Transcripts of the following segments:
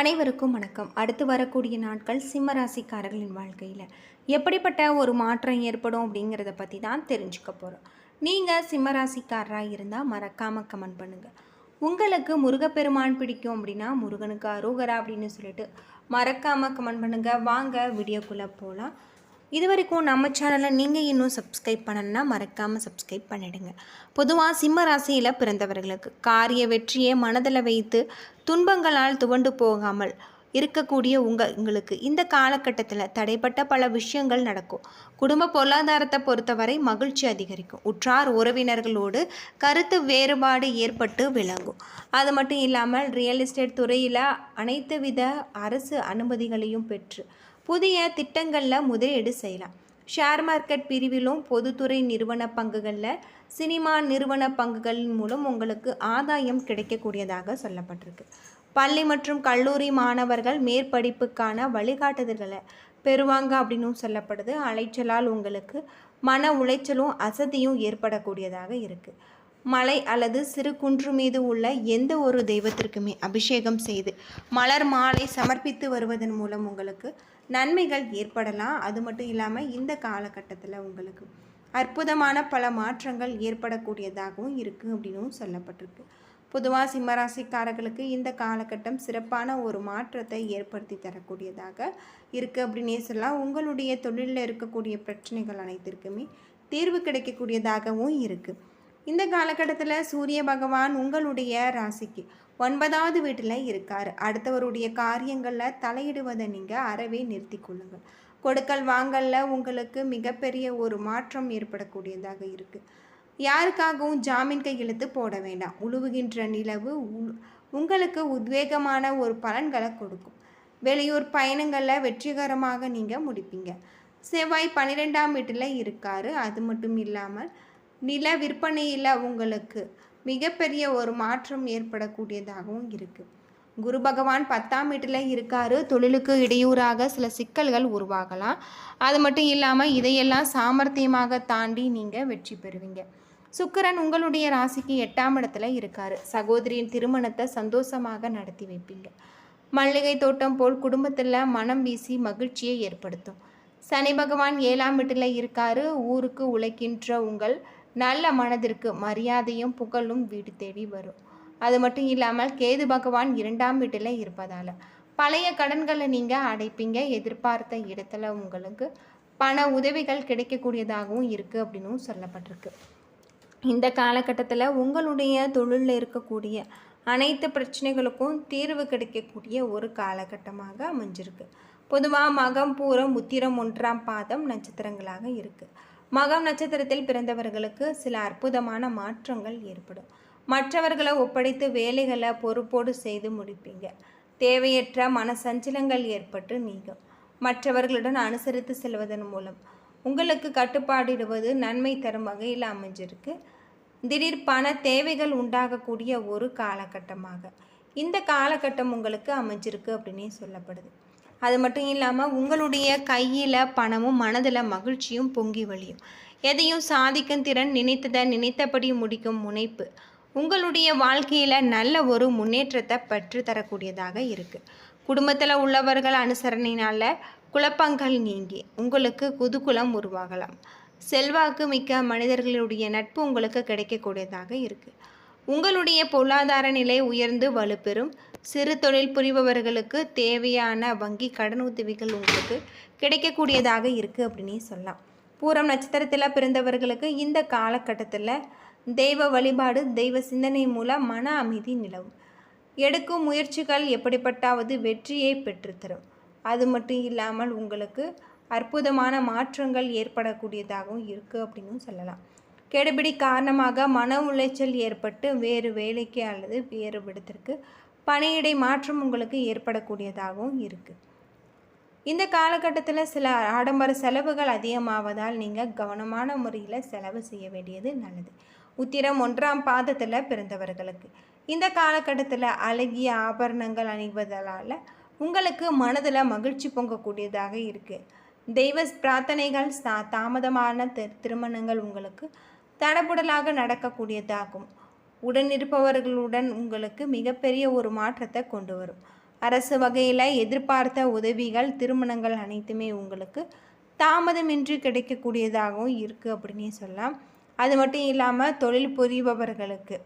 அனைவருக்கும் வணக்கம். அடுத்து வரக்கூடிய நாட்கள் சிம்மராசிக்காரர்களின் வாழ்க்கையில். எப்படிப்பட்ட ஒரு மாற்றம் ஏற்படும் அப்படிங்கிறத பற்றி தான் தெரிஞ்சுக்க போகிறோம் நீங்கள் சிம்மராசிக்காரராக இருந்தால் மறக்காமல் கமெண்ட் பண்ணுங்கள் உங்களுக்கு முருகப்பெருமான் பிடிக்கும் அப்படின்னா முருகனுக்கு அரோகரா அப்படின்னு சொல்லிட்டு மறக்காமல் கமெண்ட் பண்ணுங்கள் வாங்க வீடியோக்குள்ளே போகலாம் இது வரைக்கும் நம்ம சேனலை நீங்கள் இன்னும் சப்ஸ்கிரைப் பண்ணணும்னா மறக்காமல் சப்ஸ்கிரைப் பண்ணிடுங்க. பொதுவாக சிம்ம ராசியில் பிறந்தவர்களுக்கு காரிய வெற்றியை மனதில் வைத்து துன்பங்களால் துவண்டு போகாமல் இருக்கக்கூடிய உங்கள் உங்களுக்கு இந்த காலகட்டத்தில் தடைப்பட்ட பல விஷயங்கள் நடக்கும். குடும்ப பொருளாதாரத்தை பொறுத்தவரை மகிழ்ச்சி அதிகரிக்கும். உற்றார் உறவினர்களோடு கருத்து வேறுபாடு ஏற்பட்டு விளங்கும். அது மட்டும் இல்லாமல் ரியல் எஸ்டேட் துறையில் அனைத்து வித அரசு அனுமதிகளையும் பெற்று புதிய திட்டங்களில் முதலீடு செய்யலாம். ஷேர் மார்க்கெட் பிரிவிலும் பொதுத்துறை நிறுவன பங்குகளில் சினிமா நிறுவன பங்குகளின் மூலம் உங்களுக்கு ஆதாயம் கிடைக்கக்கூடியதாக சொல்லப்பட்டிருக்கு. பள்ளி மற்றும் கல்லூரி மாணவர்கள் மேற்படிப்புக்கான வழிகாட்டுதல்களை பெறுவாங்க அப்படின்னும் சொல்லப்படுது. அலைச்சலால் உங்களுக்கு மன உளைச்சலும் அசதியும் ஏற்படக்கூடியதாக இருக்குது மலை அல்லது சிறு குன்று மீது உள்ள எந்த ஒரு தெய்வத்திற்குமே அபிஷேகம் செய்து மலர் மாலை சமர்ப்பித்து வருவதன் மூலம் உங்களுக்கு நன்மைகள் ஏற்படலாம். அது மட்டும் இல்லாமல் இந்த காலகட்டத்தில் உங்களுக்கு அற்புதமான பல மாற்றங்கள் ஏற்படக்கூடியதாகவும் இருக்குது அப்படின்னும் சொல்லப்பட்டிருக்கு. பொதுவாக சிம்மராசிக்காரர்களுக்கு இந்த காலகட்டம் சிறப்பான ஒரு மாற்றத்தை ஏற்படுத்தி தரக்கூடியதாக இருக்குது அப்படின்னே சொல்லலாம். உங்களுடைய தொழிலில் இருக்கக்கூடிய பிரச்சனைகள் அனைத்திற்குமே தீர்வு கிடைக்கக்கூடியதாகவும் இருக்குது இந்த காலகட்டத்தில் சூரிய பகவான் உங்களுடைய ராசிக்கு ஒன்பதாவது வீட்டில் இருக்கார். அடுத்தவருடைய காரியங்களில் தலையிடுவதை நீங்கள் அறவே நிறுத்தி கொள்ளுங்கள். கொடுக்கல் வாங்கல்ல உங்களுக்கு மிகப்பெரிய ஒரு மாற்றம் ஏற்படக்கூடியதாக இருக்குது யாருக்காகவும் ஜாமீன் கையெழுத்து போட வேண்டாம். உழுவுகின்ற நிலவு உ- உங்களுக்கு உத்வேகமான ஒரு பலன்களை கொடுக்கும். வெளியூர் பயணங்களில் வெற்றிகரமாக நீங்கள் முடிப்பீங்க. செவ்வாய் பன்னிரெண்டாம் வீட்டில் இருக்கார். அது மட்டும் இல்லாமல் நில விற்பனையில் உங்களுக்கு மிகப்பெரிய ஒரு மாற்றம் ஏற்படக்கூடியதாகவும் இருக்குது குரு பகவான் பத்தாம் வீட்டில் இருக்காரு. தொழிலுக்கு இடையூறாக சில சிக்கல்கள் உருவாகலாம். அது மட்டும் இல்லாமல் இதையெல்லாம் சாமர்த்தியமாக தாண்டி நீங்கள் வெற்றி பெறுவீங்க. சுக்கிரன் உங்களுடைய ராசிக்கு எட்டாம் இடத்துல இருக்கார். சகோதரியின் திருமணத்தை சந்தோஷமாக நடத்தி வைப்பீங்க. மல்லிகை தோட்டம் போல் குடும்பத்தில் மனம் வீசி மகிழ்ச்சியை ஏற்படுத்தும். சனி பகவான் ஏழாம் வீட்டில் இருக்காரு. ஊருக்கு உழைக்கின்ற உங்கள் நல்ல மனதிற்கு மரியாதையும் புகழும் வீடு தேடி வரும். அது மட்டும் இல்லாமல் கேது பகவான் இரண்டாம் வீட்டில் இருப்பதால். பழைய கடன்களை நீங்கள் அடைப்பீங்க. எதிர்பார்த்த இடத்துல உங்களுக்கு பண உதவிகள் கிடைக்கக்கூடியதாகவும் இருக்குது அப்படின்னும் சொல்லப்பட்டிருக்கு. இந்த காலகட்டத்தில் உங்களுடைய தொழிலில் இருக்கக்கூடிய அனைத்து பிரச்சனைகளுக்கும் தீர்வு கிடைக்கக்கூடிய ஒரு காலகட்டமாக அமைஞ்சிருக்கு. பொதுவாக மகம் பூரம் உத்திரம் ஒன்றாம் பாதம் நட்சத்திரங்களாக இருக்குது மகம் நட்சத்திரத்தில் பிறந்தவர்களுக்கு சில அற்புதமான மாற்றங்கள் ஏற்படும். மற்றவர்களை ஒப்படைத்து வேலைகளை பொறுப்போடு செய்து முடிப்பீங்க. தேவையற்ற மன சஞ்சலங்கள் ஏற்பட்டு நீங்கும். மற்றவர்களுடன் அனுசரித்து செல்வதன் மூலம் உங்களுக்கு கட்டுப்பாடிடுவது நன்மை தரும் வகையில் அமைஞ்சிருக்கு. திடீர் பண தேவைகள் உண்டாகக்கூடிய ஒரு காலகட்டமாக. இந்த காலகட்டம் உங்களுக்கு அமைஞ்சிருக்கு அப்படின்னே சொல்லப்படுது. அது மட்டும் இல்லாமல் உங்களுடைய கையில் பணமும் மனதில் மகிழ்ச்சியும் பொங்கி வழியும். எதையும் சாதிக்கும் திறன் நினைத்ததை நினைத்தபடி முடிக்கும் முனைப்பு. உங்களுடைய வாழ்க்கையில் நல்ல ஒரு முன்னேற்றத்தை பெற்றுத்தரக்கூடியதாக இருக்குது குடும்பத்தில் உள்ளவர்கள் அனுசரணையினால் குழப்பங்கள் நீங்கி உங்களுக்கு குதுகுலம் உருவாகலாம். செல்வாக்கு மிக்க மனிதர்களுடைய நட்பு உங்களுக்கு கிடைக்கக்கூடியதாக இருக்குது உங்களுடைய பொருளாதார நிலை உயர்ந்து வலுப்பெறும். சிறு தொழில் புரிபவர்களுக்கு தேவையான வங்கி கடன் உதவிகள் உங்களுக்கு கிடைக்கக்கூடியதாக இருக்குது அப்படின்னே சொல்லலாம். பூரம் நட்சத்திரத்தில் பிறந்தவர்களுக்கு இந்த காலகட்டத்தில் தெய்வ வழிபாடு தெய்வ சிந்தனை மூலம் மன அமைதி நிலவும். எடுக்கும் முயற்சிகள் எப்படிப்பட்டாவது வெற்றியை பெற்றுத்தரும். அது மட்டும் இல்லாமல் உங்களுக்கு அற்புதமான மாற்றங்கள் ஏற்படக்கூடியதாகவும் இருக்குது அப்படின்னு சொல்லலாம். கெடுபிடி காரணமாக மன உளைச்சல் ஏற்பட்டு வேறு வேலைக்கு அல்லது வேறு விடத்திற்கு பணியிடை மாற்றம் உங்களுக்கு ஏற்படக்கூடியதாகவும் இருக்குது இந்த காலகட்டத்தில் சில ஆடம்பர செலவுகள் அதிகமாவதால் நீங்கள் கவனமான முறையில் செலவு செய்ய வேண்டியது நல்லது. உத்திரம் ஒன்றாம் பாதத்தில் பிறந்தவர்களுக்கு. இந்த காலகட்டத்தில் அழகிய ஆபரணங்கள் அணிவதால் உங்களுக்கு மனதில் மகிழ்ச்சி பொங்கக்கூடியதாக இருக்குது தெய்வ பிரார்த்தனைகள் சா தாமதமான திருமணங்கள் உங்களுக்கு தடபுடலாக நடக்கக்கூடியதாகும். உடன் இருப்பவர்களுடன் உங்களுக்கு மிகப்பெரிய ஒரு மாற்றத்தை கொண்டு வரும். அரசு வகையில் எதிர்பார்த்த உதவிகள் திருமணங்கள் அனைத்துமே உங்களுக்கு தாமதமின்றி கிடைக்கக்கூடியதாகவும் இருக்குது அப்படின்னே சொல்லலாம். அது மட்டும் இல்லாமல் தொழில் புரிபவர்களுக்கு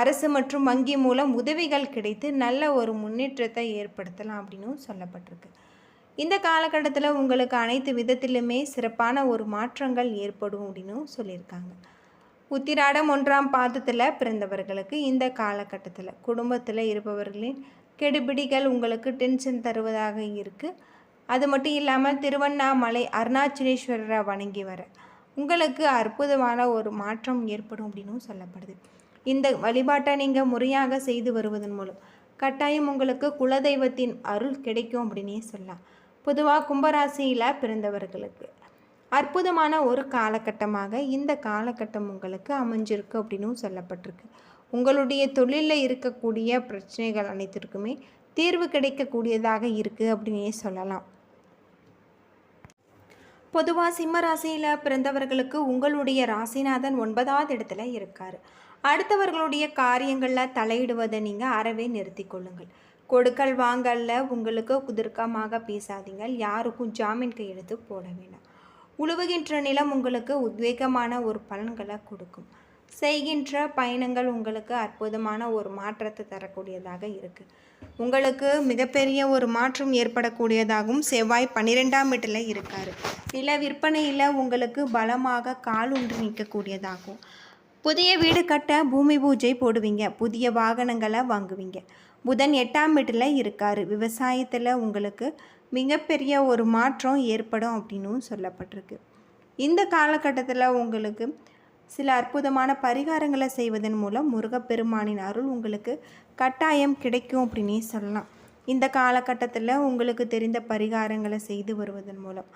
அரசு மற்றும் வங்கி மூலம் உதவிகள் கிடைத்து நல்ல ஒரு முன்னேற்றத்தை ஏற்படுத்தலாம் அப்படின்னும் சொல்லப்பட்டிருக்கு. இந்த காலகட்டத்தில் உங்களுக்கு அனைத்து விதத்திலுமே சிறப்பான ஒரு மாற்றங்கள் ஏற்படும் அப்படின்னும் சொல்லியிருக்காங்க. உத்திராடம் ஒன்றாம் பாதத்தில் பிறந்தவர்களுக்கு இந்த காலகட்டத்தில் குடும்பத்தில் இருப்பவர்களின் கெடுபிடிகள் உங்களுக்கு டென்ஷன் தருவதாக இருக்குது அது மட்டும் இல்லாமல் திருவண்ணாமலை அருணாச்சலேஸ்வரரை வணங்கி வர உங்களுக்கு அற்புதமான ஒரு மாற்றம் ஏற்படும் அப்படின்னும் சொல்லப்படுது. இந்த வழிபாட்டை நீங்கள் முறையாக செய்து வருவதன் மூலம் கட்டாயம் உங்களுக்கு குலதெய்வத்தின் அருள் கிடைக்கும் அப்படின்னே சொல்லலாம். பொதுவாக கும்பராசியில் பிறந்தவர்களுக்கு. அற்புதமான ஒரு காலகட்டமாக இந்த காலகட்டம் உங்களுக்கு அமைஞ்சிருக்கு அப்படின்னும் சொல்லப்பட்டிருக்கு. உங்களுடைய தொழிலில் இருக்கக்கூடிய பிரச்சனைகள் அனைத்திற்குமே தீர்வு கிடைக்கக்கூடியதாக இருக்குது அப்படின்னே சொல்லலாம். பொதுவாக சிம்ம ராசியில் பிறந்தவர்களுக்கு உங்களுடைய ராசிநாதன் ஒன்பதாவது இடத்துல இருக்கார். அடுத்தவர்களுடைய காரியங்களில் தலையிடுவதை நீங்கள் அறவே நிறுத்தி கொள்ளுங்கள். கொடுக்கல் வாங்கல்ல உங்களுக்கு குதிர்க்கமாக பேசாதீங்க. யாருக்கும் ஜாமீன் கையெழுத்து போட வேண்டாம். உழுவுகின்ற நிலம் உங்களுக்கு உத்வேகமான ஒரு பலன்களை கொடுக்கும். செய்கின்ற பயணங்கள் உங்களுக்கு அற்புதமான ஒரு மாற்றத்தை தரக்கூடியதாக இருக்குது உங்களுக்கு மிகப்பெரிய ஒரு மாற்றம் ஏற்படக்கூடியதாகவும் செவ்வாய் பன்னிரெண்டாம் வீட்டில் இருக்கார். நில விற்பனையில் உங்களுக்கு பலமாக கால் ஒன்று நிற்கக்கூடியதாகும். புதிய வீடு கட்ட பூமி பூஜை போடுவீங்க. புதிய வாகனங்களை வாங்குவீங்க. புதன் எட்டாம் வீட்டில் இருக்கார். விவசாயத்தில் உங்களுக்கு மிகப்பெரிய ஒரு மாற்றம் ஏற்படும் அப்படின்னும் சொல்லப்பட்டிருக்கு. இந்த காலகட்டத்தில் உங்களுக்கு சில அற்புதமான பரிகாரங்களை செய்வதன் மூலம் முருகப்பெருமானின் அருள் உங்களுக்கு கட்டாயம் கிடைக்கும் அப்படின்னே சொல்லலாம். இந்த காலகட்டத்தில் உங்களுக்கு தெரிந்த பரிகாரங்களை செய்து வருவதன் மூலம்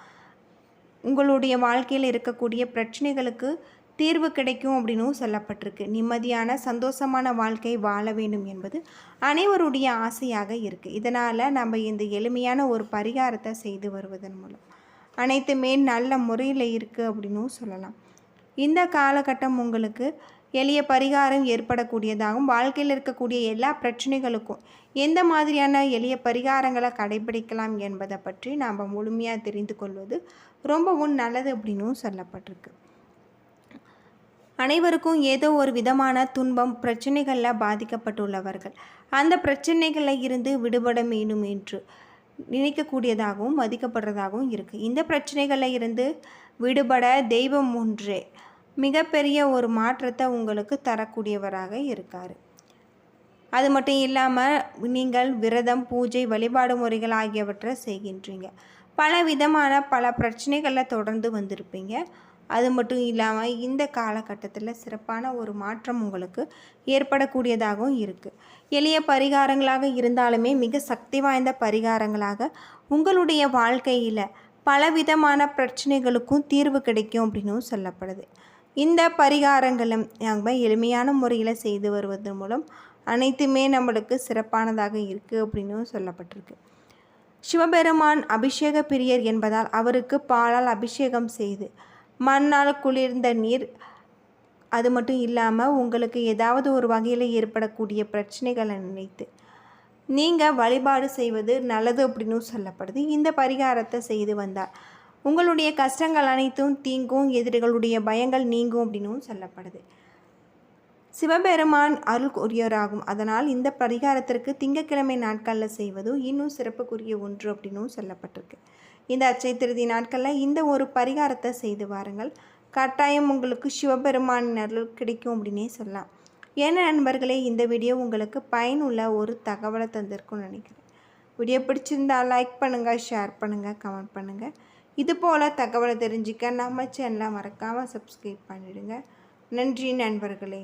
உங்களுடைய வாழ்க்கையில் இருக்கக்கூடிய பிரச்சனைகளுக்கு தீர்வு கிடைக்கும் அப்படின்னும் சொல்லப்பட்டிருக்கு. நிம்மதியான சந்தோஷமான வாழ்க்கை வாழ வேண்டும் என்பது அனைவருடைய ஆசையாக இருக்குது இதனால் நம்ம இந்த எளிமையான ஒரு பரிகாரத்தை செய்து வருவதன் மூலம். அனைத்துமே நல்ல முறையில் இருக்குது அப்படின்னும் சொல்லலாம். இந்த காலகட்டம் உங்களுக்கு எளிய பரிகாரம் ஏற்படக்கூடியதாகவும் வாழ்க்கையில் இருக்கக்கூடிய எல்லா பிரச்சனைகளுக்கும் எந்த மாதிரியான எளிய பரிகாரங்களை கடைபிடிக்கலாம் என்பதை பற்றி நாம் முழுமையாக தெரிந்து கொள்வது ரொம்பவும் நல்லது அப்படின்னும் சொல்லப்பட்டிருக்கு. அனைவருக்கும் ஏதோ ஒரு விதமான துன்பம் பிரச்சனைகளில் பாதிக்கப்பட்டுள்ளவர்கள். அந்த பிரச்சனைகளில் இருந்து விடுபட வேணும் என்று நினைக்கக்கூடியதாகவும் மதிக்கப்படுறதாகவும் இருக்குது இந்த பிரச்சனைகளில் இருந்து விடுபட தெய்வம் ஒன்றே மிகப்பெரிய ஒரு மாற்றத்தை உங்களுக்கு தரக்கூடியவராக இருக்கார். அது மட்டும் இல்லாமல் நீங்கள் விரதம் பூஜை வழிபாடு முறைகள் ஆகியவற்றை செய்கின்றீங்க. பல விதமான பல பிரச்சனைகளில் தொடர்ந்து வந்திருப்பீங்க. அது மட்டும் இல்லாமல் இந்த காலகட்டத்தில் சிறப்பான ஒரு மாற்றம் உங்களுக்கு ஏற்படக்கூடியதாகவும் இருக்குது எளிய பரிகாரங்களாக இருந்தாலுமே மிக சக்தி வாய்ந்த பரிகாரங்களாக உங்களுடைய வாழ்க்கையில் பலவிதமான பிரச்சனைகளுக்கும் தீர்வு கிடைக்கும் அப்படின்னும் சொல்லப்படுது. இந்த பரிகாரங்களும் நம்ம எளிமையான முறையில் செய்து வருவதன் மூலம் அனைத்துமே நம்மளுக்கு சிறப்பானதாக இருக்குது அப்படின்னும் சொல்லப்பட்டிருக்கு. சிவபெருமான் அபிஷேக பிரியர் என்பதால் அவருக்கு பாலால் அபிஷேகம் செய்து மண்ணால் குளிர்ந்த நீர். அது மட்டும் இல்லாமல் உங்களுக்கு ஏதாவது ஒரு வகையில் ஏற்படக்கூடிய பிரச்சனைகளை நினைத்து. நீங்கள் வழிபாடு செய்வது நல்லது அப்படின்னு சொல்லப்படுது. இந்த பரிகாரத்தை செய்து வந்தால் உங்களுடைய கஷ்டங்கள் அனைத்தும் தீங்கும் எதிரிகளுடைய பயங்கள் நீங்கும் அப்படின்னும் சொல்லப்படுது. சிவபெருமான் அருள் கூறியவராகும் அதனால் இந்த பரிகாரத்திற்கு திங்கக்கிழமை நாட்களில் செய்வதும் இன்னும் சிறப்புக்குரிய ஒன்று அப்படின்னும் சொல்லப்பட்டிருக்கு. இந்த அச்சை திருதி நாட்களில் இந்த ஒரு பரிகாரத்தை செய்து வாருங்கள். கட்டாயம் உங்களுக்கு சிவபெருமானின் அருள் கிடைக்கும் அப்படின்னே சொல்லலாம். ஏன்னா நண்பர்களே இந்த வீடியோ உங்களுக்கு பயனுள்ள ஒரு தகவலை தந்திருக்கும்னு நினைக்கிறேன். வீடியோ பிடிச்சிருந்தால் லைக் பண்ணுங்கள் ஷேர் பண்ணுங்கள் கமெண்ட் பண்ணுங்கள் இது போல் தகவலை தெரிஞ்சுக்க நம்ம சேனலை மறக்காமல் சப்ஸ்கிரைப் பண்ணிவிடுங்க நன்றி நண்பர்களே.